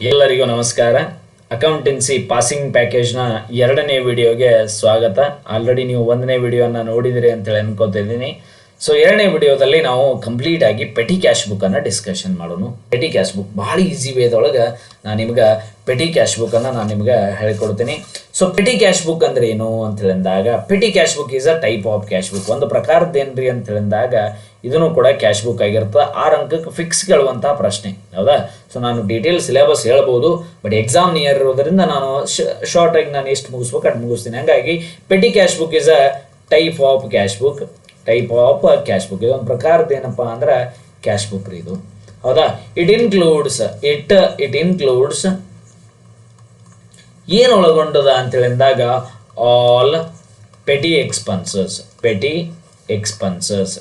ಎಲ್ಲರಿಗೂ ನಮಸ್ಕಾರ. Accountancy passing ಪ್ಯಾಕೇಜ್ನ ಎರಡನೇ ವಿಡಿಯೋಗೆ ಸ್ವಾಗತ. ಆಲ್ರೆಡಿ ನೀವು ಒಂದನೇ ವಿಡಿಯೋನ ನೋಡಿದಿರಿ ಅಂತೇಳಿ ಅನ್ಕೋತಿದ್ದೀನಿ ಸೊ ಎರಡನೇ ವಿಡಿಯೋದಲ್ಲಿ ನಾವು ಕಂಪ್ಲೀಟ್ ಆಗಿ ಪೆಟಿ ಕ್ಯಾಶ್ ಬುಕ್ಕನ್ನು ಡಿಸ್ಕಷನ್ ಮಾಡೋಣ. ಪೆಟಿ ಕ್ಯಾಶ್ ಬುಕ್ ಭಾಳ ಈಸಿ ವೇದೊಳಗೆ ನಾನು ನಿಮ್ಗೆ ಪೆಟಿ ಕ್ಯಾಶ್ ಬುಕ್ಕನ್ನು ನಾನು ನಿಮ್ಗೆ ಹೇಳ್ಕೊಡ್ತೀನಿ. ಸೊ ಪೆಟಿ ಕ್ಯಾಶ್ ಬುಕ್ ಅಂದ್ರೆ ಏನು ಅಂತ ಹೇಳಿದಾಗ petty cash book is a type of cash book ಒಂದು ಪ್ರಕಾರದ್ದೇನ್ರಿ ಅಂತ ಹೇಳಿದಾಗ ಇದನ್ನು ಕೂಡ ಕ್ಯಾಶ್ ಬುಕ್ ಆಗಿರ್ತದೆ ಆರು ಅಂಕಕ್ಕೆ ಫಿಕ್ಸ್ ಕೇಳುವಂತಹ ಪ್ರಶ್ನೆ. ಹೌದಾ? ಸೊ ನಾನು ಡೀಟೇಲ್ ಸಿಲೆಬಸ್ ಹೇಳ್ಬೋದು. ಬಟ್ ಎಕ್ಸಾಮ್ ನಿಯರ್ ಇರೋದ್ರಿಂದ ನಾನು ಶಾರ್ಟ್ ಆಗಿ ನಾನು ಎಷ್ಟು ಮುಗಿಸ್ಬೇಕು ಅಟ್ ಮುಗಿಸ್ತೀನಿ. ಹಂಗಾಗಿ petty cash book is a type of cash book type of cash book ಇದೊಂದು ಪ್ರಕಾರದ ಏನಪ್ಪ ಅಂದ್ರೆ ಕ್ಯಾಶ್ ಬುಕ್ ರೀ ಇದು. ಹೌದಾ? It includes it it includes ಏನು ಒಳಗೊಂಡದ ಅಂತೇಳಿದಾಗ all petty expenses petty expenses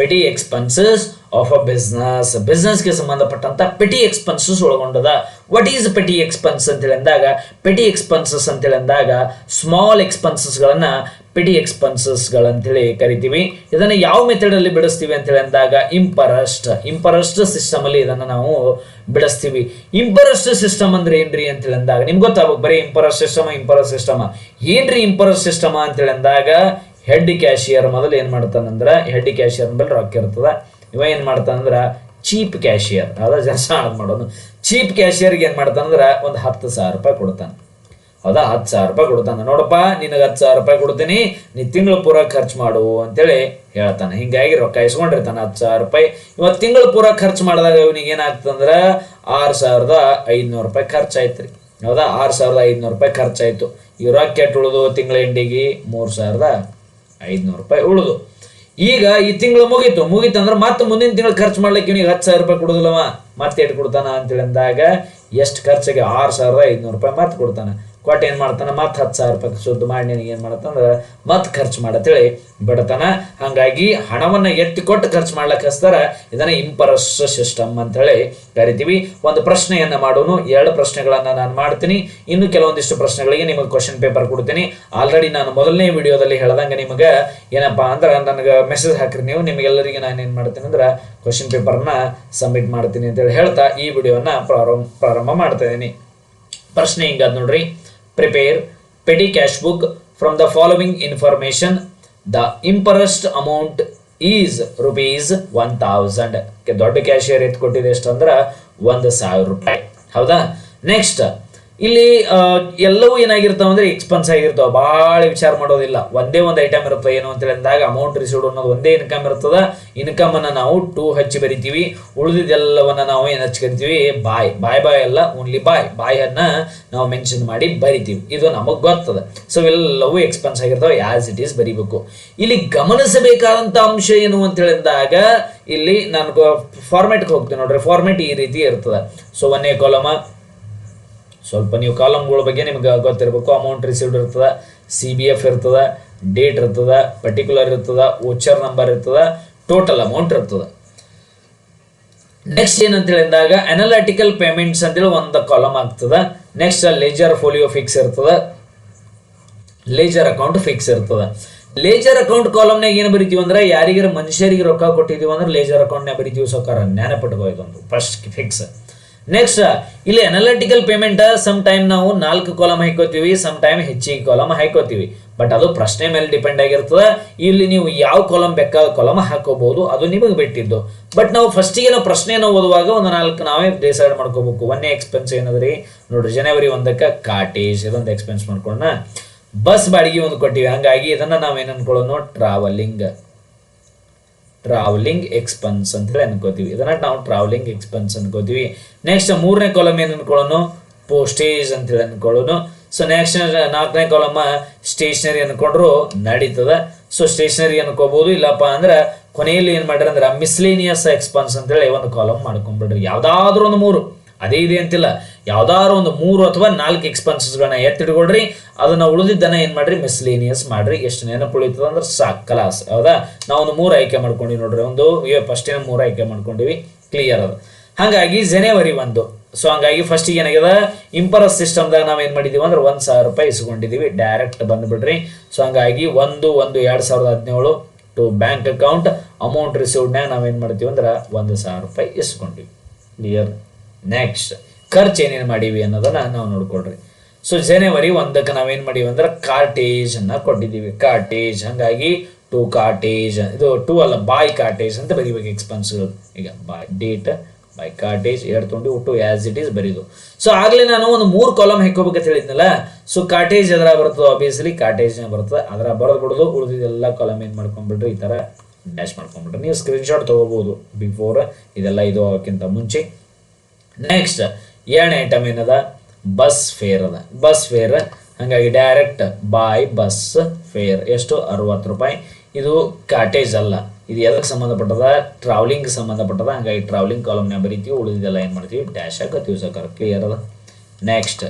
petty expenses of a business ಬಿಸ್ನೆಸ್ಗೆ ಸಂಬಂಧಪಟ್ಟಂತ ಪೆಟಿ ಎಕ್ಸ್ಪೆನ್ಸಸ್ ಒಳಗೊಂಡದ. ವಾಟ್ ಈಸ್ ಪೆಟಿ ಎಕ್ಸ್ಪೆನ್ಸ್ ಅಂತೇಳಿ ಅಂದಾಗ ಪೆಟಿ ಎಕ್ಸ್ಪೆನ್ಸಸ್ ಅಂತೇಳಿ ಅಂದಾಗ ಸ್ಮಾಲ್ ಎಕ್ಸ್ಪೆನ್ಸಸ್ಗಳನ್ನು ಪೆಟಿ ಎಕ್ಸ್ಪೆನ್ಸಸ್ಗಳಂತೇಳಿ ಕರಿತೀವಿ. ಇದನ್ನು ಯಾವ ಮೆಥಡಲ್ಲಿ ಬಿಡಿಸ್ತೀವಿ ಅಂತೇಳಿ ಅಂದಾಗ ಇಂಪರಸ್ಟ್ ಇಂಪರಸ್ಟ್ ಸಿಸ್ಟಮ್ ಅಲ್ಲಿ ಇದನ್ನು ನಾವು ಬಿಡಿಸ್ತೀವಿ. ಇಂಪರಸ್ಟ್ ಸಿಸ್ಟಮ್ ಅಂದ್ರೆ ಏನ್ರಿ ಅಂತೇಳಿ ಅಂದಾಗ ನಿಮ್ಗೆ ಗೊತ್ತಾಗ್ಬೇಕು, ಬರೀ ಇಂಪರಸ್ಟ್ ಸಿಸ್ಟಮ್ ಇಂಪರಸ್ಟ್ ಸಿಸ್ಟಮ್ ಏನ್ರಿ ಇಂಪರಸ್ಟ್ ಸಿಸ್ಟಮ್ ಅಂತೇಳಿ ಅಂದಾಗ ಹೆಡ್ ಕ್ಯಾಶಿಯರ್ ಮೊದಲು ಏನು ಮಾಡ್ತಾನಂದ್ರೆ ಹೆಡ್ ಕ್ಯಾಶಿಯರ್ ಮೇಲೆ ರೊಕ್ಕ ಇರ್ತದೆ. ಇವ ಏನು ಮಾಡ್ತಾನಂದ್ರೆ ಚೀಪ್ ಕ್ಯಾಶಿಯರ್ ಅದ ಜನ ಮಾಡೋದು. ಚೀಪ್ ಕ್ಯಾಶಿಯರ್ಗೆ ಏನು ಮಾಡ್ತಾನಂದ್ರೆ, ಒಂದು ಹತ್ತು ಸಾವಿರ ರೂಪಾಯಿ ಕೊಡ್ತಾನೆ. ಹೌದಾ? ಹತ್ತು ಸಾವಿರ ರೂಪಾಯಿ ಕೊಡ್ತಾನೆ. ನೋಡಪ್ಪ, ನಿನಗೆ ಹತ್ತು ಸಾವಿರ ರೂಪಾಯಿ ಕೊಡ್ತೀನಿ, ನೀ ತಿಂಗಳು ಪೂರ ಖರ್ಚು ಮಾಡು ಅಂತೇಳಿ ಹೇಳ್ತಾನೆ. ಹಿಂಗಾಗಿ ರೊಕ್ಕ ಇಸ್ಕೊಂಡಿರ್ತಾನೆ ಹತ್ತು ಸಾವಿರ ರೂಪಾಯಿ. ಇವತ್ತು ತಿಂಗಳು ಪೂರ ಖರ್ಚು ಮಾಡಿದಾಗ ಇವನಿಗೆ ಏನಾಗ್ತಂದ್ರೆ ಆರು ಸಾವಿರದ ಐದುನೂರು ರೂಪಾಯಿ ಖರ್ಚಾಯ್ತು ರೀ ಹೌದಾ? ಆರು ಸಾವಿರದ ಐದುನೂರು ರೂಪಾಯಿ ಖರ್ಚಾಯಿತು. ಈ ರೊಕ್ಕ ಕೆಟ್ಟು ಉಳಿದು ತಿಂಗಳ ಎಂಡಿಗೆ ಮೂರು ಸಾವಿರದ ಐದುನೂರು ರೂಪಾಯಿ ಉಳಿದು. ಈಗ ಈ ತಿಂಗಳು ಮುಗೀತು. ಮುಗೀತು ಅಂದ್ರೆ ಮತ್ತೆ ಮುಂದಿನ ತಿಂಗಳು ಖರ್ಚು ಮಾಡ್ಲಿಕ್ಕೆ ಇವನಿಗೆ ಹತ್ತು ಸಾವಿರ ರೂಪಾಯಿ ಕೊಡೋದಿಲ್ಲವ. ಮತ್ತೆ ಎಷ್ಟು ಕೊಡ್ತಾನ ಅಂತೇಳಿ ಅಂದಾಗ ಎಷ್ಟು ಖರ್ಚಿಗೆ ಆರು ಸಾವಿರದ ಐದುನೂರು ರೂಪಾಯಿ ಮತ್ತೆ ಕೊಡ್ತಾನೆ. ಕೊಟ್ಟು ಏನು ಮಾಡ್ತಾನೆ? ಮತ್ತೆ ಹತ್ತು ಸಾವಿರ ರೂಪಾಯಿ ಶುದ್ಧ ಮಾಡಿ ನಿನಗೆ ಏನು ಮಾಡತ್ತಂದ್ರೆ ಮತ್ತೆ ಖರ್ಚು ಮಾಡತ್ತೇಳಿ. ಬಿಡ್ತಾನ. ಹಾಗಾಗಿ ಹಣವನ್ನು ಎತ್ತಿ ಕೊಟ್ಟು ಖರ್ಚು ಮಾಡ್ಲಿಕ್ಕೆ ಹಚ್ತಾರ. ಇದನ್ನು ಇಂಪರಸ್ ಸಿಸ್ಟಮ್ ಅಂತೇಳಿ ಕರಿತೀವಿ. ಒಂದು ಪ್ರಶ್ನೆಯನ್ನು ಮಾಡೋನು. ಎರಡು ಪ್ರಶ್ನೆಗಳನ್ನು ನಾನು ಮಾಡ್ತೀನಿ. ಇನ್ನು ಕೆಲವೊಂದಿಷ್ಟು ಪ್ರಶ್ನೆಗಳಿಗೆ ನಿಮಗೆ ಕ್ವಶನ್ ಪೇಪರ್ ಕೊಡ್ತೀನಿ. ಆಲ್ರೆಡಿ ನಾನು ಮೊದಲನೇ ವಿಡಿಯೋದಲ್ಲಿ ಹೇಳ್ದಂಗೆ ನಿಮಗೆ ಏನಪ್ಪ ಅಂದ್ರೆ ನನಗೆ ಮೆಸೇಜ್ ಹಾಕ್ರಿ ನೀವು. ನಿಮಗೆಲ್ಲರಿಗೆ ನಾನು ಏನು ಮಾಡ್ತೀನಿ ಅಂದ್ರೆ ಕ್ವಶನ್ ಪೇಪರ್ನ ಸಬ್ಮಿಟ್ ಮಾಡ್ತೀನಿ ಅಂತೇಳಿ ಹೇಳ್ತಾ ಈ ವಿಡಿಯೋನ ಪ್ರಾರಂಭ ಪ್ರಾರಂಭ ಮಾಡ್ತಾ ಇದ್ದೀನಿ ಪ್ರಶ್ನೆ ಹಿಂಗದ್ ನೋಡ್ರಿ. Prepare petty cash book from the following information the imprest amount is rupees one thousand ದೊಡ್ಡ ಕ್ಯಾಶಿಯರ್ ಎತ್ ಕೊಟ್ಟಿದೆ ಎಷ್ಟು ಅಂದ್ರೆ ಒಂದು ಸಾವಿರ ರೂಪಾಯಿ. ಹೌದಾ? ನೆಕ್ಸ್ಟ್ ಇಲ್ಲಿ ಎಲ್ಲವೂ ಏನಾಗಿರ್ತಾವ ಅಂದ್ರೆ ಎಕ್ಸ್ಪೆನ್ಸ್ ಆಗಿರ್ತಾವ. ಭಾಳ ವಿಚಾರ ಮಾಡೋದಿಲ್ಲ. ಒಂದೇ ಒಂದು ಐಟಮ್ ಇರುತ್ತೆ ಏನು ಅಂತೇಳಿ ಅಂದಾಗ ಅಮೌಂಟ್ ರಿಸೀವ್ಡ್ ಅನ್ನೋದು ಒಂದೇ ಇನ್ಕಮ್ ಇರ್ತದ. ಇನ್ಕಮ್ ಅನ್ನ ನಾವು ಟೂ ಹಚ್ಚಿ ಬರಿತೀವಿ. ಉಳಿದಿದ್ದೆಲ್ಲವನ್ನ ನಾವು ಏನು ಹಚ್ಚಿ ಕರಿತೀವಿ? ಬಾಯ್. ಬಾಯ್ ಬಾಯ್ ಅಲ್ಲ ಓನ್ಲಿ ಬಾಯ್. ಬಾಯ್ ಅನ್ನ ನಾವು ಮೆನ್ಷನ್ ಮಾಡಿ ಬರಿತೀವಿ. ಇದು ನಮಗ್ ಗೊತ್ತದ. ಸೊ ಎಲ್ಲವೂ ಎಕ್ಸ್ಪೆನ್ಸ್ ಆಗಿರ್ತಾವ. ಆಸ್ ಇಟ್ ಈಸ್ ಬರಿಬೇಕು. ಇಲ್ಲಿ ಗಮನಿಸಬೇಕಾದಂತ ಅಂಶ ಏನು ಅಂತ ಹೇಳಿದಾಗ, ಇಲ್ಲಿ ನಾನು ಫಾರ್ಮೆಟ್ಗೆ ಹೋಗ್ತೀನಿ ನೋಡ್ರಿ. ಫಾರ್ಮೆಟ್ ಈ ರೀತಿ ಇರ್ತದೆ. ಸೊ ಒಂದೇ ಕಾಲಮ ಸ್ವಲ್ಪ ನೀವು ಕಾಲಮ್ಗಳ ಬಗ್ಗೆ ನಿಮ್ಗೆ ಗೊತ್ತಿರಬೇಕು. ಅಮೌಂಟ್ ರಿಸೀವ್ಡ್ ಇರ್ತದೆ ಸಿ ಬಿ ಎಫ್ ಇರ್ತದೆ ಡೇಟ್ ಇರ್ತದೆ ಪರ್ಟಿಕ್ಯುಲರ್ ಇರ್ತದೆ ಓಚರ್ ನಂಬರ್ ಇರ್ತದೆ ಟೋಟಲ್ ಅಮೌಂಟ್ ಇರ್ತದೆ. ನೆಕ್ಸ್ಟ್ ಏನಂತ ಹೇಳಿದಾಗ ಅನಲಿಟಿಕಲ್ ಪೇಮೆಂಟ್ಸ್ ಅಂತೇಳಿ ಒಂದು ಕಾಲಮ್ ಆಗ್ತದೆ. ನೆಕ್ಸ್ಟ್ ಲೇಜರ್ ಫೋಲಿಯೋ ಫಿಕ್ಸ್ ಇರ್ತದೆ. ಲೇಜರ್ ಅಕೌಂಟ್ ಫಿಕ್ಸ್ ಇರ್ತದೆ. ಲೇಜರ್ ಅಕೌಂಟ್ ಕಾಲಮ್ನಾಗ ಏನು ಬರಿತೀವಿ ಅಂದ್ರೆ ಯಾರಿಗಾರ ಮನುಷ್ಯರಿಗೆ ರೊಕ್ಕ ಕೊಟ್ಟಿದೀವಿ ಅಂದ್ರೆ ಲೇಜರ್ ಅಕೌಂಟ್ನಾಗ ಬರಿತೀವಿ ಸೌಕಾರ ಜ್ಞಾನಪಟ್ಕೋ ಇದೊಂದು ಫಸ್ಟ್ ಫಿಕ್ಸ್ ನೆಕ್ಸ್ಟ್ ಇಲ್ಲಿ ಅನಾಲಿಟಿಕಲ್ ಪೇಮೆಂಟ್ ಸಮ್ ಟೈಮ್ ನಾವು ನಾಲ್ಕು ಕಾಲಮ್ ಹಾಕೋತೀವಿ ಸಮ್ ಟೈಮ್ ಹೆಚ್ಚಿಗೆ ಕಾಲಮ್ ಹಾಕೋತೀವಿ. ಬಟ್ ಅದು ಪ್ರಶ್ನೆ ಮೇಲೆ ಡಿಪೆಂಡ್ ಆಗಿರ್ತದೆ. ಇಲ್ಲಿ ನೀವು ಯಾವ ಕಾಲಮ್ ಬೇಕಾದ ಕಾಲಮ್ ಹಾಕೋಬಹುದು ಅದು ನಿಮಗೆ ಬಿಟ್ಟಿದ್ದು. ಬಟ್ ನಾವು ಫಸ್ಟಿಗೆ ನಾವು ಪ್ರಶ್ನೆಯನ್ನು ಓದುವಾಗ ಒಂದು ನಾಲ್ಕು ನಾವೇ ಡಿಸೈಡ್ ಮಾಡ್ಕೋಬೇಕು. ಒಂದೇ ಎಕ್ಸ್ಪೆನ್ಸ್ ಏನದ್ರಿ? ನೋಡ್ರಿ ಜನವರಿ ಒಂದಕ್ಕೆ ಕಾಟೇಜ್ ಇದೊಂದು ಎಕ್ಸ್ಪೆನ್ಸ್ ಮಾಡ್ಕೊಂಡ ಬಸ್ ಬಾಡಿಗೆ ಒಂದು ಕೊಟ್ಟಿವಿ. ಹಂಗಾಗಿ ಇದನ್ನ ನಾವೇನು ಅನ್ಕೊಳ್ಳೋಣ ಟ್ರಾವೆಲಿಂಗ್ ಟ್ರಾವೆಲಿಂಗ್ ಎಕ್ಸ್ಪೆನ್ಸ್ ಅಂತ ಹೇಳಿ ಅನ್ಕೋತೀವಿ ಇದನ್ನ ನಾವು ಟ್ರಾವೆಲಿಂಗ್ ಎಕ್ಸ್ಪೆನ್ಸ್ ಅನ್ಕೋತೀವಿ ನೆಕ್ಸ್ಟ್ ಮೂರನೇ ಕಾಲಮ್ ಏನು ಅನ್ಕೊಳ್ಳೋನು? ಪೋಸ್ಟೇಜ್ ಅಂತ ಹೇಳಿ ಅನ್ಕೊಳ್ಳೋನು. ಸೊ ನೆಕ್ಸ್ಟ್ ನಾಲ್ಕನೇ ಕಾಲಮ್ ಸ್ಟೇಷನರಿ ಅನ್ಕೊಂಡ್ರು ನಡೀತದ. ಸೊ ಸ್ಟೇಷನರಿ ಅನ್ಕೋಬಹುದು ಇಲ್ಲಪ್ಪ ಅಂದ್ರೆ ಕೊನೆಯಲ್ಲಿ ಏನ್ ಮಾಡ್ರಿ ಅಂದ್ರೆ ಮಿಸ್ಲೇನಿಯಸ್ ಎಕ್ಸ್ಪೆನ್ಸ್ ಅಂತ ಹೇಳಿ ಒಂದು ಕಾಲಮ್ ಮಾಡ್ಕೊಂಡ್ಬಿಡ್ರಿ ಯಾವ್ದಾದ್ರು ಒಂದು ಮೂರು. ಅದೇ ಇದೆ ಅಂತಿಲ್ಲ. ಯಾವ್ದಾದ್ರು ಒಂದು ಮೂರು ಅಥವಾ ನಾಲ್ಕು ಎಕ್ಸ್ಪೆನ್ಸಸ್ಗಳನ್ನ ಎತ್ತಿಡ್ಕೊಳ್ರಿ ಅದನ್ನ ಉಳಿದಿದ್ದನ್ನ ಏನ್ ಮಾಡ್ರಿ ಮಿಸ್ಲೇನಿಯಸ್ ಮಾಡ್ರಿ ಎಷ್ಟು ನೆನಪು ಉಳಿತದ ಅಂದ್ರೆ ಸಾಕ್ ಕಲಾಸ್ ಹೌದಾ? ನಾವು ಒಂದು ಮೂರು ಆಯ್ಕೆ ಮಾಡ್ಕೊಂಡಿವಿ ನೋಡ್ರಿ, ಒಂದು ಫಸ್ಟಿನ ಮೂರು ಆಯ್ಕೆ ಮಾಡ್ಕೊಂಡಿವಿ ಕ್ಲಿಯರ್ ಅದು. ಹಾಗಾಗಿ ಜನವರಿ ಒಂದು. ಸೊ ಹಂಗಾಗಿ ಫಸ್ಟ್ ಏನಾಗ್ಯದ? ಇಂಪರಸ್ ಸಿಸ್ಟಮ್ದಾಗ ನಾವು ಏನು ಮಾಡಿದ್ದೀವಿ ಅಂದ್ರೆ ಒಂದ್ ಸಾವಿರ ರೂಪಾಯಿ ಇಸ್ಕೊಂಡಿದೀವಿ ಡೈರೆಕ್ಟ್ ಬಂದುಬಿಡ್ರಿ. ಸೊ ಹಂಗಾಗಿ ಒಂದು ಒಂದು, ಎರಡು ಸಾವಿರದ ಹದಿನೇಳು ಟು ಬ್ಯಾಂಕ್ ಅಕೌಂಟ್ ಅಮೌಂಟ್ ರಿಸೀವ್ಡ್ನಾಗ ಏನು ಮಾಡ್ತೀವಿ ಅಂದ್ರೆ ಒಂದು ಸಾವಿರ ರೂಪಾಯಿ ಇಸ್ಕೊಂಡಿವಿ. ಕ್ಲಿಯರ್ ನೆಕ್ಸ್ಟ್ ಖರ್ಚು ಏನೇನು ಮಾಡೀವಿ ಅನ್ನೋದನ್ನ ನಾವು ನೋಡ್ಕೊಳ್ರಿ ಸೊ ಜನವರಿ ಒಂದಕ್ಕೆ ನಾವೇನು ಮಾಡೀವಿ ಅಂದ್ರೆ ಕಾರ್ಟೇಜ್ ಅನ್ನ ಕೊಟ್ಟಿದ್ದೀವಿ. ಕಾರ್ಟೇಜ್ ಹಂಗಾಗಿ ಟು ಕಾರ್ಟೇಜ್ ಇದು ಟೂ ಅಲ್ಲ ಬಾಯ್ ಕಾರ್ಟೇಜ್ ಅಂತ ಬರೀಬೇಕು ಎಕ್ಸ್ಪೆನ್ಸ್ಗಳು ಈಗ ಬಾಯ್ ಡೇಟ್ ಬೈ ಕಾರ್ಟೇಜ್ ಎರಡು ತೊಂಡು ಒಟ್ಟು ಆಸ್ ಇಟ್ ಈಸ್ ಬರೀದು. ಸೊ ಆಗಲೇ ನಾನು ಒಂದು ಮೂರು ಕಾಲಮ್ ಹಾಕೋಬೇಕಂತ ಹೇಳಿದ್ನಲ್ಲ? ಸೊ ಕಾರ್ಟೇಜ್ ಅದರ ಬರ್ತದೆ? ಆಬ್ವಿಯಸ್ಲಿ ಕಾರ್ಟೇಜ್ನ ಬರ್ತದೆ. ಅದರ ಬರೋದು ಬಿಡೋದು ಉಳಿದಿದ್ದೆಲ್ಲ ಕಾಲಮ್ ಏನು ಮಾಡ್ಕೊಂಡ್ಬಿಡ್ರಿ ಈ ಥರ ಡ್ಯಾಶ್ ಮಾಡ್ಕೊಂಡ್ಬಿಡ್ರಿ ನೀವು ಸ್ಕ್ರೀನ್ಶಾಟ್ ತೊಗೋಬೋದು. ಬಿಫೋರ್ ಇದೆಲ್ಲ ಇದು ಆಗೋಕ್ಕಿಂತ ಮುಂಚೆ. ನೆಕ್ಸ್ಟ್ ಏಳನೇ ಐಟಮ್ ಏನದ? ಬಸ್ ಫೇರ್ ಅದ. ಬಸ್ ಫೇರ್ ಹಾಗಾಗಿ ಡೈರೆಕ್ಟ್ ಬಾಯ್ ಬಸ್ ಫೇರ್ ಎಷ್ಟು? ಅರವತ್ತು ರೂಪಾಯಿ. ಇದು ಕಾಟೇಜ್ ಅಲ್ಲ. ಇದು ಎದಕ್ಕೆ ಸಂಬಂಧಪಟ್ಟದ? ಟ್ರಾವೆಲಿಂಗ್ ಸಂಬಂಧಪಟ್ಟದ. ಹಂಗಾಗಿ ಟ್ರಾವೆಲಿಂಗ್ ಕಾಲಮ್ನ ಬರಿತೀವಿ, ಉಳಿದಿದ್ದೆಲ್ಲ ಏನು ಮಾಡ್ತೀವಿ? ಡ್ಯಾಶ್ ಆಗ ಸಕರ್ ಕ್ಲಿಯರ್ ಅದ. ನೆಕ್ಸ್ಟ್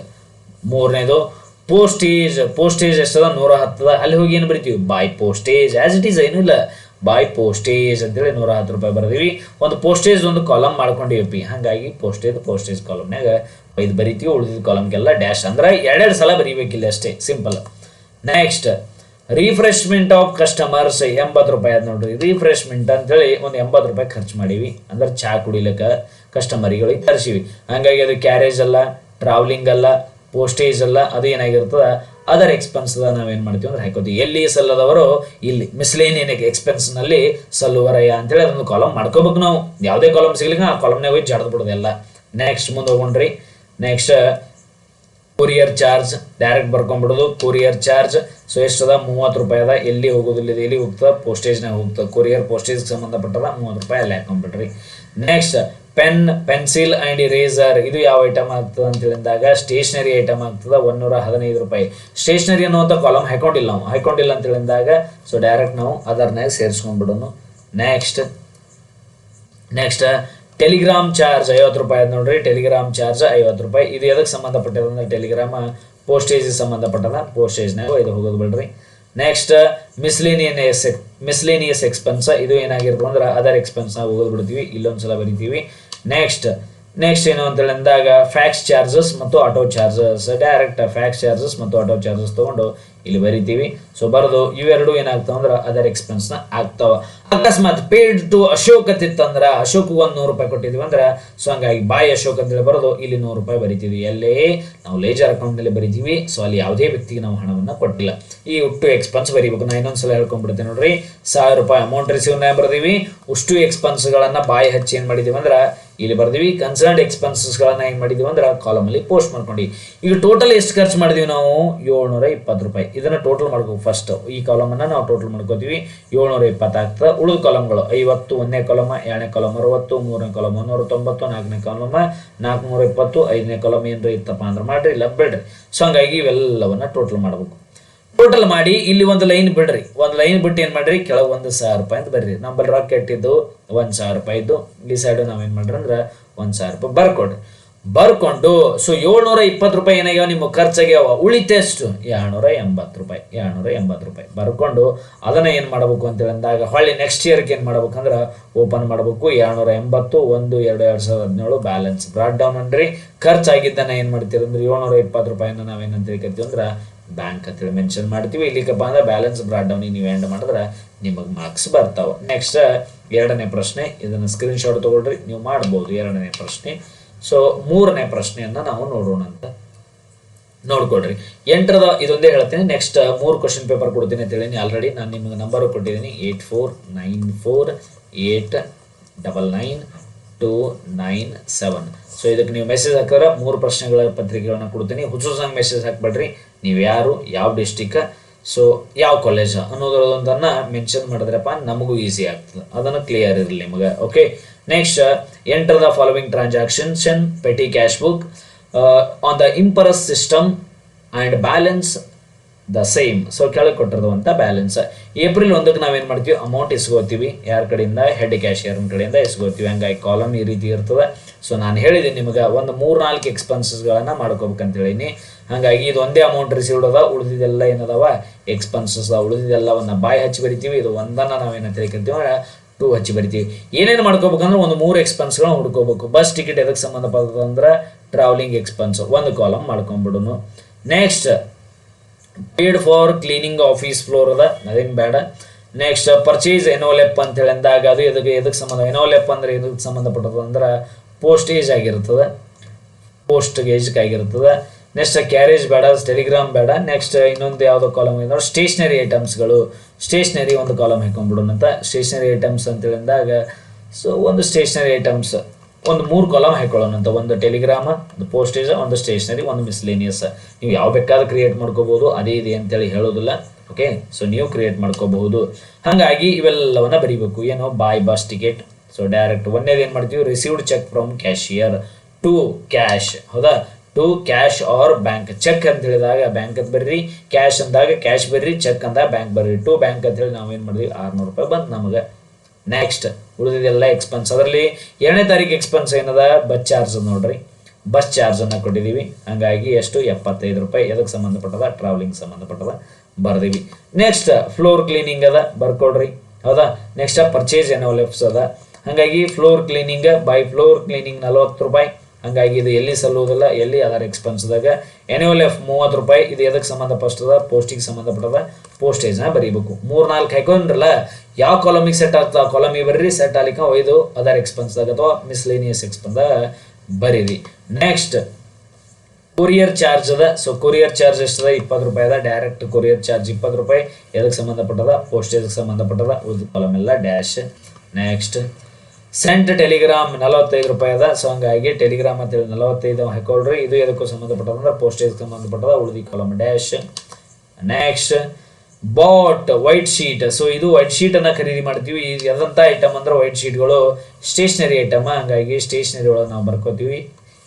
ಮೂರನೇದು ಪೋಸ್ಟೇಜ್ ಪೋಸ್ಟೇಜ್ ಎಷ್ಟದ? ನೂರ ಹತ್ತದ. ಅಲ್ಲಿ ಹೋಗಿ ಏನು ಬರಿತೀವಿ? By postage as it is ಏನೂ ಇಲ್ಲ. ಬಾಯ್ ಪೋಸ್ಟೇಜ್ ಅಂತೇಳಿ ನೂರ ಹತ್ತು ರೂಪಾಯಿ ಬರ್ದೀವಿ. ಒಂದು ಪೋಸ್ಟೇಜ್ ಒಂದು ಕಾಲಮ್ ಮಾಡ್ಕೊಂಡಿವಿ. ಪಿ ಹಾಗಾಗಿ ಪೋಸ್ಟೇಜ್ ಪೋಸ್ಟೇಜ್ ಕಾಲಮ್ನಾಗ ಇದು ಬರಿತೀವಿ ಉಳಿದಿದ್ದ ಕಾಲಮ್ಗೆಲ್ಲ ಡ್ಯಾಶ್ ಅಂದ್ರೆ ಎರಡೆರಡು ಸಲ ಬರೀಬೇಕಿಲ್ಲ ಅಷ್ಟೇ simple next refreshment of customers ಎಂಬತ್ತು ರೂಪಾಯಿ ಅದ ನೋಡ್ರಿ. ರಿಫ್ರೆಶ್ಮೆಂಟ್ ಅಂತೇಳಿ ಒಂದು ಎಂಬತ್ತು ರೂಪಾಯಿ ಖರ್ಚು ಮಾಡೀವಿ. ಅಂದ್ರೆ ಚಾ ಕುಡಿಲಿಕ್ಕೆ ಕಸ್ಟಮರಿಗಳಿಗೆ ತರಿಸಿವಿ. ಹಂಗಾಗಿ ಅದು ಕ್ಯಾರೇಜ್ ಅಲ್ಲ ಟ್ರಾವೆಲಿಂಗ್ ಅಲ್ಲ ಪೋಸ್ಟೇಜ್ ಅಲ್ಲ, ಅದು ಏನಾಗಿರ್ತದ? ಅದರ್ ಎಕ್ಸ್ಪೆನ್ಸ್ ನಾವೇನು ಮಾಡ್ತೀವಿ ಅಂದ್ರೆ ಹಾಕೋತೀವಿ ಎಲ್ಲಿ ಸಲ್ಲದವರು ಇಲ್ಲಿ ಮಿಸ್ಲೇನಿಯನ್ ಎಕ್ಸ್ಪೆನ್ಸ್ನಲ್ಲಿ ಸಲ್ಲುವರಯ್ಯ ಅಂತೇಳಿ ಅದೊಂದು ಕಾಲಮ್ ಮಾಡ್ಕೋಬೇಕು ನಾವು. ಯಾವುದೇ ಕಾಲಮ್ ಸಿಗ್ಲಿಕ್ಕೆ ಆ ಕಾಲಮ್ನಾಗ ಹೋಗಿ ಜಡ್ದು ಎಲ್ಲ. ನೆಕ್ಸ್ಟ್ ಮುಂದೆ ಹೋಗೊಂಡ್ರಿ ನೆಕ್ಸ್ಟ್ ಕೊರಿಯರ್ ಚಾರ್ಜ್ ಡೈರೆಕ್ಟ್ ಬರ್ಕೊಂಡ್ಬಿಡೋದು ಕೊರಿಯರ್ ಚಾರ್ಜ್ ಸೊ ಎಷ್ಟದ? ಮೂವತ್ತು ರೂಪಾಯಿ ಅದ ಎಲ್ಲಿ ಹೋಗೋದಿಲ್ಲ, ಎಲ್ಲಿ ಹೋಗ್ತದೆ? ಪೋಸ್ಟೇಜ್ನಾಗ ಹೋಗ್ತದೆ. ಕೊರಿಯರ್ ಪೋಸ್ಟೇಜ್ ಸಂಬಂಧಪಟ್ಟದ ಮೂವತ್ತು ರೂಪಾಯಿ ಅಲ್ಲಿ ಹಾಕೊಂಡ್ಬಿಡ್ರಿ next pen, pencil and eraser. ಇದು ಯಾವ ಐಟಮ್ ಆಗ್ತದೆ ಅಂತ ಹೇಳಿದಾಗ ಸ್ಟೇಷನರಿ ಐಟಮ್ ಆಗ್ತದೆ ಒಂದೂರ ಹದಿನೈದು ರೂಪಾಯಿ. ಸ್ಟೇಷನರಿ ಅನ್ನುವಂಥ ಕಾಲಮ್ ಹಾಕೊಂಡಿಲ್ಲ ನಾವು. ಹಾಕೊಂಡಿಲ್ಲ ಅಂತ ಹೇಳಿದಾಗ ಸೊ ಡೈರೆಕ್ಟ್ ನಾವು ಅದರ್ನಾಗ ಸೇರಿಸ್ಕೊಂಡ್ಬಿಡೋನು ನೆಕ್ಸ್ಟ್ ನೆಕ್ಸ್ಟ್ ಟೆಲಿಗ್ರಾಮ್ ಚಾರ್ಜ್ ಐವತ್ತು ರೂಪಾಯಿ ಅದು ನೋಡ್ರಿ. ಟೆಲಿಗ್ರಾಮ್ ಚಾರ್ಜ್ ಐವತ್ತು ರೂಪಾಯಿ. ಇದು ಎದಕ್ಕೆ ಸಂಬಂಧಪಟ್ಟಿರೋದಂದ್ರೆ ಟೆಲಿಗ್ರಾಮ ಟೆಲಿಗ್ರಾಮ್ ಪೋಸ್ಟೇಜ್ ಸಂಬಂಧಪಟ್ಟದ ಪೋಸ್ಟೇಜ್ನಾಗ ಇದು ಹೋಗೋದು ಬಿಡ್ರಿ. ನೆಕ್ಸ್ಟ್ ಮಿಸ್ಲೇನಿಯಸ್ ಮಿಸ್ಲೇನಿಯಸ್ ಎಕ್ಸ್ಪೆನ್ಸ್ ಇದು ಏನಾಗಿರ್ಬೋದು ಅಂದ್ರೆ ಅದರ್ ಎಕ್ಸ್ಪೆನ್ಸ್ನಾಗ ಹೋಗೋದು ಬಿಡ್ತೀವಿ. ಇಲ್ಲೊಂದ್ಸಲ ಬರಿತೀವಿ. ನೆಕ್ಸ್ಟ್ ನೆಕ್ಸ್ಟ್ ಏನು ಅಂತೇಳಿ ಅಂದಾಗ ಫ್ಯಾಕ್ಸ್ ಚಾರ್ಜಸ್ ಮತ್ತು auto charges direct fax charges ಮತ್ತು ಆಟೋ ಚಾರ್ಜಸ್ ತೊಗೊಂಡು ಇಲ್ಲಿ ಬರಿತೀವಿ. ಸೊ ಬರೆದು ಇವೆರಡು ಏನಾಗ್ತಾವ ಅಂದ್ರೆ ಅದರ್ ಎಕ್ಸ್ಪೆನ್ಸ್ನ ಆಗ್ತಾವ. ಅಕಸ್ಮಾತ್ ಪೇಡ್ ಟು ಅಶೋಕ್ ಅಂತಿತ್ತಂದ್ರ ಅಶೋಕ್ ಒಂದು ನೂರು ರೂಪಾಯಿ ಕೊಟ್ಟಿದ್ವಿ ಅಂದ್ರೆ ಸೊ ಹಂಗಾಗಿ ಬಾಯ್ ಅಶೋಕ್ ಅಂತೇಳಿ ಬರೋದು ಇಲ್ಲಿ ನೂರು ರೂಪಾಯಿ ಬರಿತೀವಿ. ಎಲ್ಲೇ? ನಾವು ಲೇಜರ್ ಅಕೌಂಟ್ನಲ್ಲಿ ಬರಿತೀವಿ. ಸೊ ಅಲ್ಲಿ ಯಾವುದೇ ವ್ಯಕ್ತಿಗೆ ನಾವು ಹಣವನ್ನು ಕೊಟ್ಟಿಲ್ಲ. ಈ ಒಟ್ಟು ಎಕ್ಸ್ಪೆನ್ಸ್ ಬರೀಬೇಕು. ನಾ ಇನ್ನೊಂದ್ಸಲ ಹೇಳ್ಕೊಂಡ್ಬಿಡ್ತೇನೆ ನೋಡ್ರಿ. ಸಾವಿರ ರೂಪಾಯಿ ಅಮೌಂಟ್ ರಿಸೀವ್ನ ಬರ್ದೀವಿ. ಅಷ್ಟು ಎಕ್ಸ್ಪೆನ್ಸ್ಗಳನ್ನು ಬಾಯಿ ಹಚ್ಚಿ ಏನು ಮಾಡಿದೀವಿ ಅಂದ್ರೆ ಇಲ್ಲಿ ಬರ್ದೀವಿ. ಕನ್ಸರ್ನ್ಡ್ ಎಕ್ಸ್ಪೆನ್ಸಸ್ಗಳನ್ನು ಏನು ಮಾಡಿದೀವಿ ಅಂದ್ರೆ ಕಾಲಮಲ್ಲಿ ಪೋಸ್ಟ್ ಮಾಡ್ಕೊಂಡು. ಈಗ ಟೋಟಲ್ ಎಷ್ಟು ಖರ್ಚು ಮಾಡಿದೀವಿ ನಾವು? ಏಳ್ನೂರ ಇಪ್ಪತ್ತು ರೂಪಾಯಿ. ಇದನ್ನ ಟೋಟಲ್ ಮಾಡ್ಕೋ ಫಸ್ಟ್ ಈ ಕಾಲಮನ್ನು ನಾವು ಟೋಟಲ್ ಮಾಡ್ಕೋತೀವಿ. ಏಳ್ನೂರ ಇಪ್ಪತ್ತಾಗ್ತದೆ ಉಳಿದ ಕಾಲಮ್ಗಳು ಐವತ್ತು, ಒಂದನೇ ಕಾಲಮ ಎರಡನೇ ಕಾಲಮ್ ಅರವತ್ತು, ಮೂರನೇ ಕಾಲಮ್ ಮುನ್ನೂರ ತೊಂಬತ್ತು ನಾಲ್ಕನೇ ಕಾಲಮ ನಾಲ್ಕುನೂರ ಇಪ್ಪತ್ತು, ಐದನೇ ಕಾಲಮ್ ಏನಾರ ಇತ್ತಪ್ಪ ಅಂದ್ರೆ ಮಾಡ್ರಿ ಇಲ್ಲ ಬಿಡ್ರಿ ಸೊ ಹಂಗಾಗಿ ಇವೆಲ್ಲವನ್ನ ಟೋಟಲ್ ಮಾಡಬೇಕು. ಟೋಟಲ್ ಮಾಡಿ, ಇಲ್ಲಿ ಒಂದು ಲೈನ್ ಬಿಡ್ರಿ. ಒಂದು ಲೈನ್ ಬಿಟ್ಟು ಏನು ಮಾಡ್ರಿ? ಕೆಳಗೆ ಒಂದು ಸಾವಿರ ರೂಪಾಯಿ ಅಂತ ಬರ್ರಿ. ನಮ್ಮಲ್ಲಿ ರೊಕ್ಕ ಇಟ್ಟಿದ್ದು ಒಂದು ಸಾವಿರ ರೂಪಾಯಿ ಇದ್ದು, ಈ ಸೈಡು ನಾವೇನು ಮಾಡ್ರಿ ಅಂದ್ರೆ ಒಂದು ಸಾವಿರ ರೂಪಾಯಿ ಬರ್ಕೊಡ್ರಿ. ಬರ್ಕೊಂಡು ಸೊ ಏಳ್ನೂರ ಇಪ್ಪತ್ತು ರೂಪಾಯಿ ಏನಾಗ್ಯಾವ? ನಿಮ್ಮ ಖರ್ಚಾಗ್ಯಾವ? ಉಳಿತೆಷ್ಟು ಏಳ್ನೂರ ಎಂಬತ್ತು ರೂಪಾಯಿ ಏಳ್ನೂರ ಎಂಬತ್ತು ರೂಪಾಯಿ. ಬರ್ಕೊಂಡು, ಅದನ್ನ ಏನು ಮಾಡಬೇಕು ಅಂತೇಳಿ ಅಂದಾಗ, ಹೊಳ್ಳಿ ನೆಕ್ಸ್ಟ್ ಇಯರ್ಗೆ ಏನು ಮಾಡ್ಬೇಕಂದ್ರೆ ಓಪನ್ ಮಾಡಬೇಕು. ಏಳ್ನೂರ ಎಂಬತ್ತು, ಒಂದು, ಎರಡು ಎರಡು ಸಾವಿರದ ಹದಿನೇಳು ಬ್ಯಾಲೆನ್ಸ್ ಬ್ರಾಡ್ ಡೌನ್ ಅನ್ರಿ ಖರ್ಚಾಗಿದ್ದನ್ನ ಏನು ಮಾಡ್ತೀರಿ ಅಂದ್ರೆ? ಏಳ್ನೂರ ಇಪ್ಪತ್ತು ರೂಪಾಯಿನ ನಾವೇನಂತ ಕರ್ತೀವಿ ಅಂದ್ರೆ ಬ್ಯಾಂಕ್ ಅಂತೇಳಿ ಮೆನ್ಷನ್ ಮಾಡ್ತೀವಿ. ಇಲ್ಲಿಗಪ್ಪ ಅಂದ್ರೆ ಬ್ಯಾಲೆನ್ಸ್ ಬ್ರಾಡ್ ಡೌನ್ ನೀವು ಎಂಡ್ ಮಾಡಿದ್ರೆ ನಿಮಗೆ ಮಾರ್ಕ್ಸ್ ಬರ್ತಾವೆ. ನೆಕ್ಸ್ಟ್ ಎರಡನೇ ಪ್ರಶ್ನೆ. ಇದನ್ನು ಸ್ಕ್ರೀನ್ಶಾಟ್ ತೊಗೊಳ್ರಿ. ನೀವು ಮಾಡ್ಬೋದು ಎರಡನೇ ಪ್ರಶ್ನೆ. ಸೊ ಮೂರನೇ ಪ್ರಶ್ನೆಯನ್ನು ನಾವು ನೋಡೋಣ ಅಂತ ನೋಡ್ಕೊಳ್ರಿ. ಎಂಟರದ ಇದೊಂದೇ ಹೇಳ್ತೀನಿ. ನೆಕ್ಸ್ಟ್ ಮೂರು ಕ್ವಶನ್ ಪೇಪರ್ ಕೊಡ್ತೀನಿ ಅಂತ ಹೇಳೀನಿ ಆಲ್ರೆಡಿ ನಾನು ನಿಮಗೆ ನಂಬರ್ ಕೊಟ್ಟಿದ್ದೀನಿ. Eight four nine four eight double nine two nine seven so ಇದಕ್ಕೆ ನೀವು ಮೆಸೇಜ್ ಹಾಕಿದ್ರೆ ಮೂರು ಪ್ರಶ್ನೆಗಳ ಪತ್ರಿಕೆಗಳನ್ನ ಕೊಡ್ತೀನಿ. ಹುಚ್ಚುಸಂಗ್ ಮೆಸೇಜ್ ಹಾಕ್ಬೇಡ್ರಿ. ನೀವು ಯಾರು, ಯಾವ ಡಿಸ್ಟಿಕ್ ಸೊ ಯಾವ ಕಾಲೇಜ್ ಅನ್ನೋದ್ರದೊಂದನ್ನು ಮೆನ್ಷನ್ ಮಾಡಿದ್ರಪ್ಪ, ನಮಗೂ ಈಸಿ ಆಗ್ತದೆ. ಅದನ್ನು ಕ್ಲಿಯರ್ ಇರಲಿ ನಿಮಗೆ okay next enter the following transactions petty cash book on the imprest system and balance the same so ಕೆಳಗೆ ಕೊಟ್ಟಿರುವಂಥ ಬ್ಯಾಲೆನ್ಸ್ ಏಪ್ರಿಲ್ ಒಂದಕ್ಕೆ ನಾವೇನು ಮಾಡ್ತೀವಿ? ಅಮೌಂಟ್ ಇಸ್ಕೋತೀವಿ ಯಾರ ಕಡೆಯಿಂದ? ಹೆಡ್ ಕ್ಯಾಶಿಯರ್ನ ಕಡೆಯಿಂದ ಇಸ್ಕೋತೀವಿ ಹಂಗಾಗಿ ಕಾಲಮ್ ಈ ರೀತಿ ಇರ್ತದೆ. ಸೊ ನಾನು ಹೇಳಿದೆ ನಿಮಗೆ, ಒಂದು ಮೂರು ನಾಲ್ಕು ಎಕ್ಸ್ಪೆನ್ಸಸ್ಗಳನ್ನು ಮಾಡ್ಕೋಬೇಕಂತ ಹೇಳೀನಿ ಹಾಗಾಗಿ ಇದು ಒಂದೇ ಅಮೌಂಟ್ ರಿಸೀವ್ಡ್ ಅದ ಉಳಿದಿದೆಲ್ಲ ಏನದವ? ಎಕ್ಸ್ಪೆನ್ಸಸ್ ಉಳಿದಿದೆಲ್ಲವನ್ನು ಬಾಯಿ ಹಚ್ಚಿ ಬರಿತೀವಿ. ಇದು ಒಂದನ್ನು ನಾವೇನು ತಿಳ್ಕೊತೀವಿ ಟೂ ಹಚ್ಚಿ ಬರಿತೀವಿ. ಏನೇನು ಮಾಡ್ಕೋಬೇಕಂದ್ರೆ, ಒಂದು ಮೂರು ಎಕ್ಸ್ಪೆನ್ಸ್ಗಳನ್ನ ಹುಡ್ಕೋಬೇಕು. ಬಸ್ ಟಿಕೆಟ್ ಎದಕ್ಕೆ ಸಂಬಂಧಪಟ್ಟದಂದ್ರೆ ಟ್ರಾವೆಲಿಂಗ್ ಎಕ್ಸ್ಪೆನ್ಸ್ ಒಂದು column ಮಾಡ್ಕೊಂಬಿಡೋನು. Next paid for cleaning office floor ಅದ. ಅದೇನು ಬೇಡ. ನೆಕ್ಸ್ಟ್ ಪರ್ಚೇಸ್ ಎನೋಲೆಪ್ ಅಂತ ಹೇಳಿ ಅಂದಾಗ ಅದು ಎದಕ್ಕೆ ಎದಕ್ಕೆ ಸಂಬಂಧ ಎನೋಲೆಪ್ ಅಂದ್ರೆ ಎದಕ್ಕೆ ಸಂಬಂಧಪಟ್ಟದ್ದು ಅಂದ್ರೆ ಪೋಸ್ಟೇಜ್ ಆಗಿರ್ತದೆ. ಪೋಸ್ಟ್ ಗೇಜ್ಗೆ ಆಗಿರ್ತದೆ. ನೆಕ್ಸ್ಟ್ ಕ್ಯಾರೇಜ್ ಬೇಡ ಟೆಲಿಗ್ರಾಮ್ ಬೇಡ. ನೆಕ್ಸ್ಟ್ ಇನ್ನೊಂದು ಯಾವುದೋ ಕಾಲಮ್ ನೋಡಿ ಸ್ಟೇಷ್ನರಿ ಐಟಮ್ಸ್ಗಳು ಸ್ಟೇಷ್ನರಿ ಒಂದು ಕಾಲಮ್ ಹಾಕೊಂಡ್ಬಿಡೋಣ ಸ್ಟೇಷ್ನರಿ ಐಟಮ್ಸ್ ಅಂತ ಹೇಳಿದಾಗ ಸೊ ಒಂದು ಸ್ಟೇಷ್ನರಿ ಐಟಮ್ಸ್ ಒಂದು ಮೂರು ಕಾಲಮ್ ಹಾಕೊಳ್ಳೋಣ ಅಂತ. ಒಂದು ಟೆಲಿಗ್ರಾಮ ಒಂದು ಪೋಸ್ಟೇಜ್ ಒಂದು ಸ್ಟೇಷನರಿ ಒಂದು ಮಿಸ್ಲೇನಿಯಸ್ ನೀವು ಯಾವ ಬೇಕಾದ್ರೂ ಕ್ರಿಯೇಟ್ ಮಾಡ್ಕೋಬಹುದು ಅದೇ ಇದೆ ಅಂತೇಳಿ ಹೇಳೋದಿಲ್ಲ. ಓಕೆ ಸೊ ನೀವು ಕ್ರಿಯೇಟ್ ಮಾಡ್ಕೋಬಹುದು. ಹಾಗಾಗಿ ಇವೆಲ್ಲವನ್ನ ಬರೀಬೇಕು. ಏನು? By bus ticket so direct ಒಂದೇದು ಏನು ಮಾಡ್ತೀವಿ? Received cheque from cashier to cash ಹೌದಾ? To cash or bank cheque ಅಂತ ಹೇಳಿದಾಗ ಬ್ಯಾಂಕ್ ಅಂತ ಬರ್ರಿ. ಕ್ಯಾಶ್ ಅಂದಾಗ ಕ್ಯಾಶ್ ಬರ್ರಿ. ಚೆಕ್ ಅಂದಾಗ ಬ್ಯಾಂಕ್ ಬರ್ರಿ. ಟು ಬ್ಯಾಂಕ್ ಅಂತ ಹೇಳಿ ನಾವೇನು ಮಾಡಿದ್ವಿ ಆರ್ನೂರು ರೂಪಾಯಿ ಬಂತು ನಮಗೆ. ನೆಕ್ಸ್ಟ್ ಉಳಿದಿದೆಲ್ಲ ಎಕ್ಸ್ಪೆನ್ಸ್ ಅದರಲ್ಲಿ ಏಳನೇ ತಾರೀಕು ಎಕ್ಸ್ಪೆನ್ಸ್ ಏನದ? ಬಸ್ ಚಾರ್ಜ್ ನೋಡ್ರಿ. ಬಸ್ ಚಾರ್ಜನ್ನು ಕೊಟ್ಟಿದ್ದೀವಿ ಹಂಗಾಗಿ ಎಷ್ಟು? ಎಪ್ಪತ್ತೈದು ರೂಪಾಯಿ. ಎದಕ್ಕೆ ಸಂಬಂಧಪಟ್ಟದ? ಟ್ರಾವೆಲಿಂಗ್ ಸಂಬಂಧಪಟ್ಟದ. ಬರ್ದೀವಿ. ನೆಕ್ಸ್ಟ್ ಫ್ಲೋರ್ ಕ್ಲೀನಿಂಗ್ ಅದ. ಬರ್ಕೊಡ್ರಿ. ಹೌದಾ? ನೆಕ್ಸ್ಟ್ ಪರ್ಚೇಸ್ ಎನೋಲೆಫ್ಸ್ ಅದ. ಹಾಗಾಗಿ floor cleaning by floor cleaning ನಲ್ವತ್ತು ರೂಪಾಯಿ. ಹಂಗಾಗಿ ಇದು ಎಲ್ಲಿ ಸಲ್ಲುವುದಿಲ್ಲ ಎಲ್ಲಿ ಅದರ ಎಕ್ಸ್ಪೆನ್ಸ್ದಾಗ ಎನ್ಯುವಲ್ ಎಫ್ ಮೂವತ್ತು ರೂಪಾಯಿ, ಇದು ಎದಕ್ಕೆ ಸಂಬಂಧಪಟ್ಟದ? ಪೋಸ್ಟಿಗೆ ಸಂಬಂಧಪಟ್ಟದ ಪೋಸ್ಟೇಜ್ನ ಬರೀಬೇಕು. ಮೂರು ನಾಲ್ಕು ಹಾಕೊಂಡ್ರಲ್ಲ, ಯಾವ ಕಾಲಮಿಗೆ ಸೆಟ್ ಆಗ್ತದೆ ಆ ಕಾಲಮಿಗೆ ಬರ್ರಿ ಸೆಟ್ ಆಗ್ಲಿಕ್ಕೆ ಒಯ್ದು ಅದರ್ ಎಕ್ಸ್ಪೆನ್ಸ್ದಾಗ ಅಥವಾ ಮಿಸ್ಲೇನಿಯಸ್ ಎಕ್ಸ್ಪೆನ್ಸ್ ಬರೀರಿ. ನೆಕ್ಸ್ಟ್ ಕೊರಿಯರ್ ಚಾರ್ಜ್ ಅದ. ಸೊ ಕೊರಿಯರ್ ಚಾರ್ಜ್ ಎಷ್ಟದ? ಇಪ್ಪತ್ತು ರೂಪಾಯಿ ಅದ. ಡೈರೆಕ್ಟ್ ಕೊರಿಯರ್ ಚಾರ್ಜ್ ಇಪ್ಪತ್ತು ರೂಪಾಯಿ. ಎದಕ್ಕೆ ಸಂಬಂಧಪಟ್ಟದ? ಪೋಸ್ಟೇಜ್ಗೆ ಸಂಬಂಧಪಟ್ಟದ? ಉಳಿದ ಕಾಲಮ್ ಎಲ್ಲ ಡ್ಯಾಶ್ ನೆಕ್ಸ್ಟ್ ಸೆಂಟ್ ಟೆಲಿಗ್ರಾಮ್ ನಲವತ್ತೈದು ರೂಪಾಯಿ ಅದ ಸೊ ಹಂಗಾಗಿ ಟೆಲಿಗ್ರಾಮ್ ಅಂತೇಳಿ ನಲವತ್ತೈದು ಹಾಕೊಳ್ರಿ. ಇದು ಎದಕ್ಕೂ ಸಂಬಂಧಪಟ್ಟದ ಅಂದ್ರೆ ಪೋಸ್ಟೇಜ್ ಸಂಬಂಧಪಟ್ಟದ ಉಳಿದಿ column dash next bought white sheet so ಇದು ವೈಟ್ ಶೀಟ್ ಅನ್ನ ಖರೀದಿ ಮಾಡ್ತೀವಿ. ಇದು ಎದಂಥ ಐಟಮ್ ಅಂದ್ರೆ ವೈಟ್ ಶೀಟ್ಗಳು ಸ್ಟೇಷನರಿ ಐಟಮ್ ಹಂಗಾಗಿ ಸ್ಟೇಷನರಿ ಒಳಗೆ ನಾವು ಬರ್ಕೋತೀವಿ.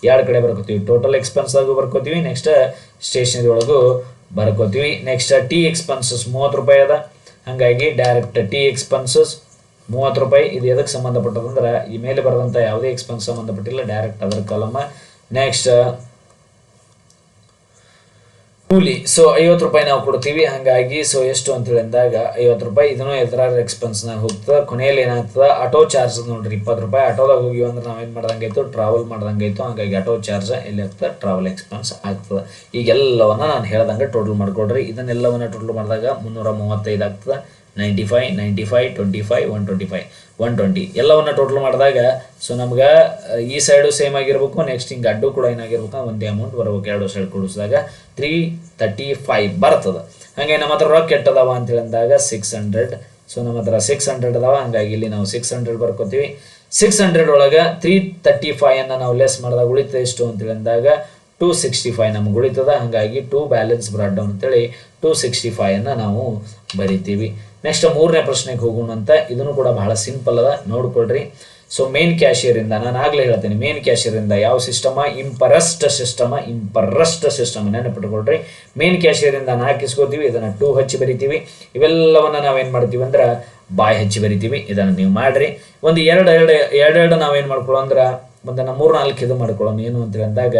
ಎರಡು ಕಡೆ ಬರ್ಕೋತೀವಿ. ಟೋಟಲ್ ಎಕ್ಸ್ಪೆನ್ಸ್ದಾಗೂ ಬರ್ಕೋತೀವಿ. ನೆಕ್ಸ್ಟ್ ಸ್ಟೇಷನರಿ ಒಳಗೂ ಬರ್ಕೋತೀವಿ. ನೆಕ್ಸ್ಟ್ ಟೀ ಎಕ್ಸ್ಪೆನ್ಸಸ್ ಮೂವತ್ತು ರೂಪಾಯಿ ಅದ. ಹಂಗಾಗಿ ಡೈರೆಕ್ಟ್ ಟೀ ಎಕ್ಸ್ಪೆನ್ಸಸ್ ಮೂವತ್ತು ರೂಪಾಯಿ, ಇದು ಎದಕ್ಕೆ ಸಂಬಂಧಪಟ್ಟದಂದ್ರೆ ಈ ಮೇಲೆ ಬರೆದಂಥ ಯಾವುದೇ ಎಕ್ಸ್ಪೆನ್ಸ್ ಸಂಬಂಧಪಟ್ಟಿಲ್ಲ ಡೈರೆಕ್ಟ್ ಅದರ ಕಾಲಮ ನೆಕ್ಸ್ಟ್ ಕೂಲಿ. ಸೊ ಐವತ್ತು ರೂಪಾಯಿ ನಾವು ಕೊಡ್ತೀವಿ, ಹಾಗಾಗಿ ಸೊ ಎಷ್ಟು ಅಂತೇಳಿ ಅಂದಾಗ ಐವತ್ತು ರೂಪಾಯಿ, ಇದನ್ನು ಎದುರಾರ ಎಕ್ಸ್ಪೆನ್ಸ್ನಾಗ ಹೋಗ್ತದೆ. ಕೊನೆಯಲ್ಲಿ ಏನಾಗ್ತದೆ ಆಟೋ ಚಾರ್ಜ್ ನೋಡ್ರಿ, ಇಪ್ಪತ್ತು ರೂಪಾಯಿ. ಆಟೋದಾಗ ಹೋಗಿವಿ ಅಂದ್ರೆ ನಾವೇನು ಮಾಡ್ದಂಗಾಯ್ತು ಟ್ರಾವೆಲ್ ಮಾಡ್ದಂಗಾಯ್ತು ಹಂಗಾಗಿ ಆಟೋ ಚಾರ್ಜ್ ಎಲ್ಲಿ ಆಗ್ತದೆ ಟ್ರಾವೆಲ್ ಎಕ್ಸ್ಪೆನ್ಸ್ ಆಗ್ತದೆ. ಈಗೆಲ್ಲವನ್ನ ನಾನು ಹೇಳ್ದಂಗೆ ಟೋಟಲ್ ಮಾಡ್ಕೊಡ್ರಿ ಇದನ್ನೆಲ್ಲವನ್ನ ಟೋಟಲ್ ಮಾಡಿದಾಗ ಮುನ್ನೂರ ಮೂವತ್ತೈದು ಆಗ್ತದೆ. Ninety five ninety five twenty five one twenty five one twenty ಎಲ್ಲವನ್ನು ಟೋಟಲ್ ಮಾಡಿದಾಗ ಸೊ ನಮ್ಗೆ ಈ ಸೈಡು ಸೇಮ್ ಆಗಿರ್ಬೇಕು ನೆಕ್ಸ್ಟ್ ಹಿಂಗೆ ಅಡ್ಡು ಕೂಡ ಏನಾಗಿರ್ಬೇಕು ಒಂದೇ ಅಮೌಂಟ್ ಬರ್ಬೇಕು, ಎರಡು ಸೈಡ್ ಕೊಡಿಸಿದಾಗ ತ್ರೀ ತರ್ಟಿ ಫೈವ್ ಬರ್ತದೆ. ಹಾಗೆ ನಮ್ಮ ಹತ್ರ ರೊಕ್ಕ ಕೆಟ್ಟದವ ಅಂತೇಳಿ ಅಂದಾಗ ಸಿಕ್ಸ್ ಹಂಡ್ರೆಡ್ ಸೊ ನಮ್ಮ ಹತ್ರ ಸಿಕ್ಸ್ ಹಂಡ್ರೆಡ್ ಅದಾವ, ಹಂಗಾಗಿ ಇಲ್ಲಿ ನಾವು ಸಿಕ್ಸ್ ಹಂಡ್ರೆಡ್ ಬರ್ಕೋತೀವಿ. ಸಿಕ್ಸ್ ಹಂಡ್ರೆಡ್ ಒಳಗೆ ತ್ರೀ ತರ್ಟಿ ಫೈವ್ ಅನ್ನ ನಾವು ಲೆಸ್ ಮಾಡಿದಾಗ ಉಳಿತದೆ ಎಷ್ಟು ಅಂತ ಅಂದಾಗ ಟೂ ಸಿಕ್ಸ್ಟಿ ಫೈವ್ ನಮ್ಗೆ ಉಳಿತದ, ಹಾಗಾಗಿ ಟೂ ಬ್ಯಾಲೆನ್ಸ್ ಬ್ರಾಡ್ ಡೌನ್ ಅಂತೇಳಿ ಟೂ ಸಿಕ್ಸ್ಟಿ ನಾವು ಬರಿತೀವಿ. ನೆಕ್ಸ್ಟ್ ಮೂರನೇ ಪ್ರಶ್ನೆಗೆ ಹೋಗೋಣ ಅಂತ. ಇದನ್ನು ಕೂಡ ಬಹಳ ಸಿಂಪಲ್ ಅದ. ನೋಡ್ಕೊಳ್ರಿ. ಸೊ ಮೇನ್ ಕ್ಯಾಶಿಯರಿಂದ ನಾನು ಆಗ್ಲೇ ಹೇಳ್ತೇನೆ ಮೇನ್ ಕ್ಯಾಶಿಯರಿಂದ ಯಾವ system imprest system imprest system ನೆನಪಿಟ್ಕೊಳ್ರಿ. Main ಕ್ಯಾಶಿಯರಿಂದ ನಾಲ್ಕು ಇಸ್ಕೋತೀವಿ ಇದನ್ನ ಟೂ ಹಚ್ಚಿ ಬರಿತೀವಿ. ಇವೆಲ್ಲವನ್ನು ನಾವೇನು ಮಾಡ್ತೀವಿ ಅಂದ್ರೆ, ಬಾಯಿ ಹಚ್ಚಿ ಬರಿತೀವಿ. ಇದನ್ನು ನೀವು ಮಾಡ್ರಿ. ಒಂದು ಎರಡು ಎರಡು, ಎರಡೆರಡು ನಾವೇನು ಮಾಡ್ಕೊಳ್ಳೋ ಅಂದ್ರೆ ಒಂದು ಮೂರು ನಾಲ್ಕು ಇದು ಮಾಡ್ಕೊಳ್ಳೋಣ. ಏನು ಅಂತ ಅಂದಾಗ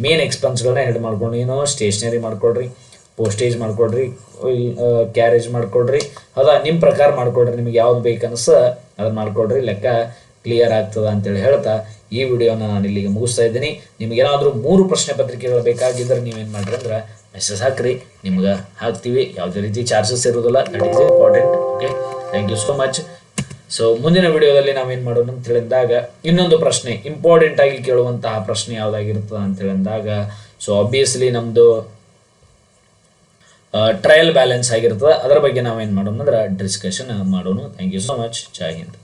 ಮೇನ್ ಎಕ್ಸ್ಪೆನ್ಸ್ಗಳನ್ನ ಎರಡು ಮಾಡ್ಕೊಂಡು ಏನು ಸ್ಟೇಷ್ನರಿ ಮಾಡ್ಕೊಳ್ರಿ. ಪೋಸ್ಟೇಜ್ ಮಾಡ್ಕೊಡ್ರಿ ಕ್ಯಾರೇಜ್ ಮಾಡ್ಕೊಡ್ರಿ ಅದ ನಿಮ್ಮ ಪ್ರಕಾರ ಮಾಡ್ಕೊಡ್ರಿ, ನಿಮಗೆ ಯಾವ್ದು ಬೇಕನ್ಸ ಅದನ್ನ ಮಾಡ್ಕೊಡ್ರಿ, ಲೆಕ್ಕ ಕ್ಲಿಯರ್ ಆಗ್ತದ ಅಂತೇಳಿ ಹೇಳ್ತಾ ಈ ವಿಡಿಯೋನ ನಾನು ಇಲ್ಲಿಗೆ ಮುಗಿಸ್ತಾ ಇದ್ದೀನಿ. ನಿಮಗೇನಾದರೂ ಮೂರು ಪ್ರಶ್ನೆ ಪತ್ರಿಕೆಗಳು ಬೇಕಾಗಿದ್ದರೆ ನೀವೇನು ಮಾಡ್ರಿ ಅಂದ್ರೆ ಮೆಸೇಜ್ ಹಾಕ್ರಿ, ನಿಮ್ಗೆ ಹಾಕ್ತೀವಿ. ಯಾವುದೇ ರೀತಿ ಚಾರ್ಜಸ್ ಇರೋದಿಲ್ಲ that is important okay thank you so much so ಮುಂದಿನ ವಿಡಿಯೋದಲ್ಲಿ ನಾವೇನು ಮಾಡೋಣ ಅಂತ ಹೇಳಿದಾಗ, ಇನ್ನೊಂದು ಪ್ರಶ್ನೆ ಇಂಪಾರ್ಟೆಂಟ್ ಆಗಿ ಕೇಳುವಂತಹ ಪ್ರಶ್ನೆ ಯಾವುದಾಗಿರ್ತದೆ ಅಂತ ಹೇಳಿದಾಗ ಸೊ ಆಬ್ವಿಯಸ್ಲಿ ನಮ್ಮದು ಟ್ರಯಲ್ ಬ್ಯಾಲೆನ್ಸ್ ಆಗಿರ್ತದೆ. ಅದರ ಬಗ್ಗೆ ನಾವೇನು ಮಾಡೋಣ ಅಂದ್ರೆ ಡಿಸ್ಕಷನ್ ಮಾಡೋಣ. ಥ್ಯಾಂಕ್ ಯು ಸೊ ಮಚ್ ಜೈ ಹಿಂದ್